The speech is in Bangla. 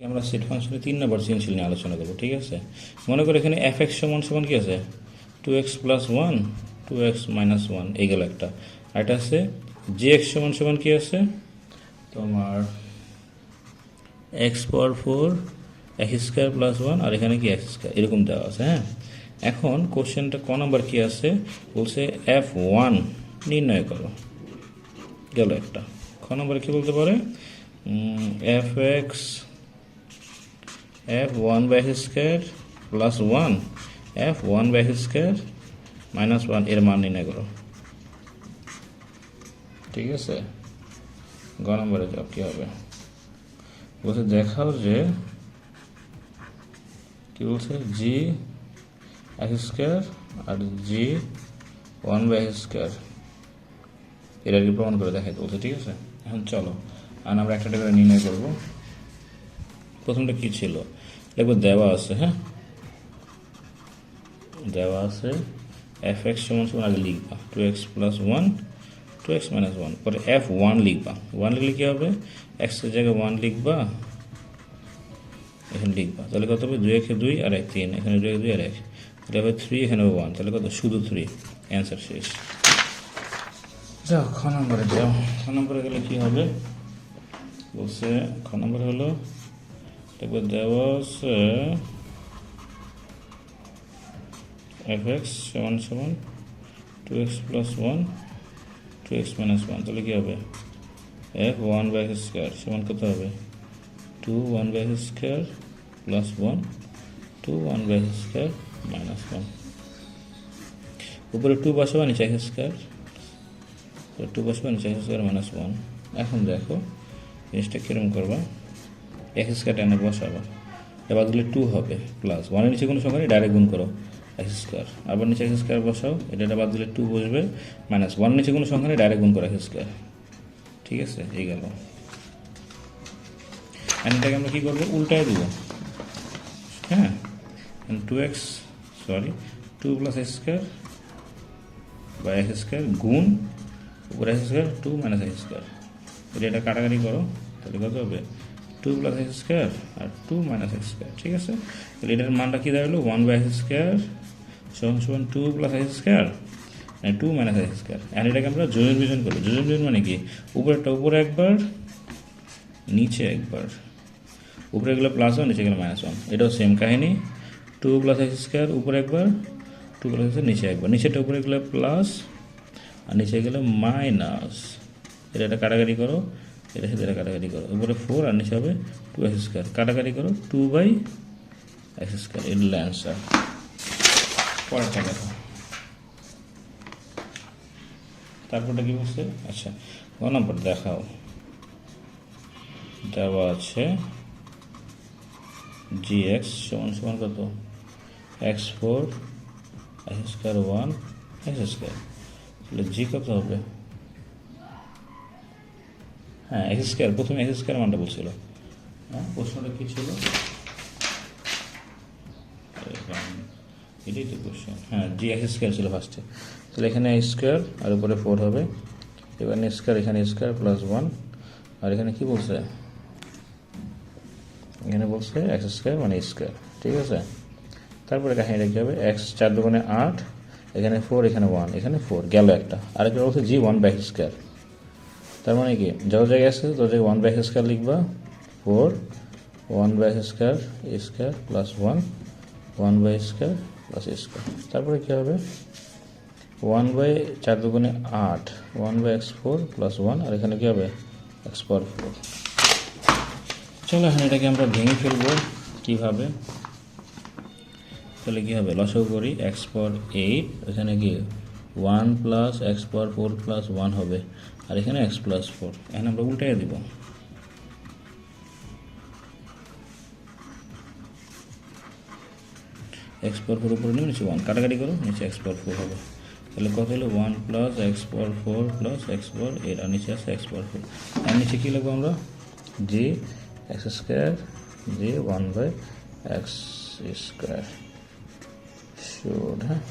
আমরা সেট ফাংশনে তিন নম্বর সৃজনশীল নিয়ে আলোচনা করব, ঠিক আছে? মনে করো এখানে এফ এক্স সমান সমান কি আছে? Two x plus one two x minus one এই গেল একটা। আর এটা আছে জে এক্স সমান সমান কি আছে? তোমার x power four x square plus one আর এখানে কি এক্স স্কোয়ার এরকম দেওয়া আছে হ্যাঁ? এখন কোশ্চেনটা ক নম্বর কি আছে? বলছে এফ ওয়ান নির্ণয় করো। গেল একটা। খ নম্বরে কি বলতে পারে? F x f one by square plus one f one by square minus ওয়ানের মান নির্ণয় করো। ঠিক আছে? গ নম্বরে যাও কী হবে? বলছে, দেখাও যে কি বলছে? জি এক্স স্কোয়ার আর জি ওয়ান বাই স্কোয়ার এটা কি প্রমাণ করে দেখাইতে বলছে, ঠিক আছে? এখন চলো, আর আমরা একটা একটা করে নির্ণয় করব। প্রথমটা কি ছিল? দেখব দেওয়া আছে হ্যাঁ? দেওয়া আছে এফ এক্স সমান সমান আগে লিখবা two x plus one two x minus one পরে এফ ওয়ান লিখবা। ওয়ান লিখলে কী হবে? এক্সের জায়গায় ওয়ান লিখবা এখানে লিখবা। তাহলে কত হবে? দুই একে দুই আর এক তিন। এখানে দুই এক দুই আর এক। তাহলে হবে থ্রি এখানে হবে ওয়ান তাহলে কত? শুধু থ্রি অ্যান্সার শেষ। যাও খ নম্বরে যাও খ নম্বরে গেলে কী হবে? বলছে খ নম্বর হলো তারপর দেওয়া আছে এফ এক্স সমান সমান two x plus one two x minus one তাহলে কী হবে? F one by x square সমান কত হবে? Two one by x square plus one two one by x square minus one উপরে টু বসাবা, নিচে এক্স স্কোয়ার টু বসবা, নিচে এক্স স্কোয়ার মাইনাস ওয়ান এখন দেখো, জিনিসটা কীরকম করবা? এক্স স্কোয়ার টেনে বসাবা এবার দিলে টু হবে প্লাস ওয়ানের নিচে কোনো সংখ্যা নেই ডাইরেক্ট গুণ করো এক্স স্কোয়ার। আবার নিচে এক্স স্কোয়ার বসাও, এটা বাদ দিলে টু বসবে মাইনাস ওয়ানের নিচে কোনো সংখ্যা নেই ডাইরেক্ট গুণ করো এক্স স্কোয়ার। ঠিক আছে? এই গেল। এটাকে আমরা কী করব? উল্টায় দেবো। হ্যাঁ? Two x sorry two plus x square বা এক্স স্কোয়ার গুণ উপরে x square two minus x square এটা কাটাকাটি করো, তাহলে কত হবে? টু প্লাস এক্স স্কোয়ার আর টু মাইনাস এক্স স্কোয়ার ঠিক আছে? তাহলে এটার মানটা কী দাঁড়াল? ওয়ান বাই এক্স স্কোয়ার সমান সমান two plus x square two minus x square আর এটাকে আমরা যোজন বিজন করব। যোজন বিজন মানে কি? উপরেরটা উপরে একবার, নিচে একবার। উপরে গেলে প্লাস ওয়ান নিচে গেলে মাইনাস ওয়ান এটাও সেম কাহিনী। টু প্লাস এক্স স্কোয়ার উপরে একবার টু প্লাস এক্স নিচে একবার। নিচেটা উপরে গেলে প্লাস আর নিচে গেলে মাইনাস এটা এটা কাটাকাটি করো। এটা এটা কাটাকাটি করো। উপরে ফোর আর নিচে হবে টু এক্স স্কোয়ার কাটাকাটি করো টু বাই এক্স স্কোয়ার এটা হলো অ্যান্সার পরেরটা দেখো। তারপরটা কি বলছে? আচ্ছা ক নম্বর দেখাও। দেওয়া আছে জি এক্স সমান সমান কত? X four x square one x square তাহলে জি কত হবে? হ্যাঁ এক্স স্কোয়ার প্রথমে এক্স স্কোয়ার মানটা বলছিল। হ্যাঁ? প্রশ্নটা কী ছিল? এটাই তো কোশ্চেন হ্যাঁ জি এক্স স্কোয়ার ছিল ফার্স্টে তাহলে এখানে স্কোয়ার আর উপরে ফোর হবে। এবার স্কোয়ার এখানে স্কোয়ার প্লাস ওয়ান আর এখানে কি বলছে? এখানে বলছে এক্স স্কোয়ার মানে স্কোয়ার ঠিক আছে? তারপরে কাহিনীটা কী হবে? এক্স চার দোকানে আট এখানে ফোর এখানে ওয়ান এখানে ফোর গেল একটা। আরেকটা বলছে জি ওয়ান বাই স্কোয়ার তার মানে কি? যত জায়গায় আছে তত জায়গায় ওয়ান বাই স্কোয়ার লিখবা। Four one by square square plus one one by square plus square তারপরে কী হবে? ওয়ান বাই চার দুগুণে আট one by x four plus one আর এখানে কী হবে? এক্স পাওয়ার ফোর চলো এখন এটাকে আমরা ভেঙে ফেলব কীভাবে? তাহলে কী হবে? লসাগু করি এক্স পাওয়ার এইট এখানে কি one plus x power four plus one হবে। আর এখানে এক্স প্লাস ফোর এখানে আমরা উল্টাই দিব। এক্স পাওয়ার ফোর উপরে নিচে ওয়ান কাটাকাটি করো নিচে এক্স পাওয়ার ফোর হবে। তাহলে কত হলো? One plus x power four plus x power eight আর নিচে আছে এক্স পাওয়ার ফোর আর নিচে কী লিখব আমরা? G x square g one by x square should হ্যাঁ?